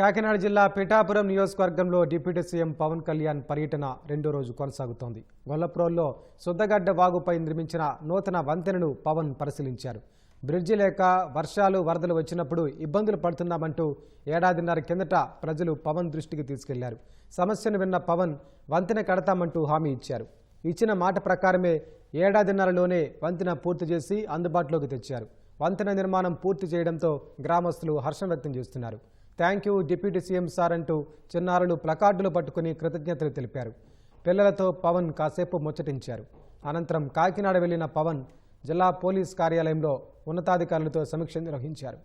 కాకినాడ జిల్లా పిఠాపురం నియోజకవర్గంలో deputy CM Pawan Kalyan పర్యటన రెండో రోజు కొనసాగుతోంది. గొల్లప్రోల్లో సుద్దగడ్డ వాగుపై నిర్మించిన నూతన వంతెనను పవన్ పరిశీలించారు. బ్రిడ్జి లేక వర్షాలు వరదలు వచ్చినప్పుడు ఇబ్బందులు పడుతున్నామంటూ ఏడాదిన్నర కిందట ప్రజలు పవన్ దృష్టికి తీసుకెళ్ళారు. సమస్యను విన్న పవన్ వంతెన కడతామంటూ హామీ ఇచ్చారు. ఇచ్చిన మాట ప్రకారమే ఏడాదిన్నరలోనే వంతెన పూర్తి చేసి అందుబాటులోకి తెచ్చారు. వంతెన నిర్మాణం పూర్తి చేయడంతో గ్రామస్తులు హర్షం వ్యక్తం చేస్తున్నారు. Thank you deputy CM sir అంటూ చిన్నారులు ప్లకార్డులు పట్టుకుని కృతజ్ఞతలు తెలిపారు. పిల్లలతో పవన్ కాసేపు ముచ్చటించారు. అనంతరం కాకినాడ వెళ్ళిన పవన్ జిల్లా పోలీస్ కార్యాలయంలో ఉన్నతాధికారులతో సమీక్ష నిర్వహించారు.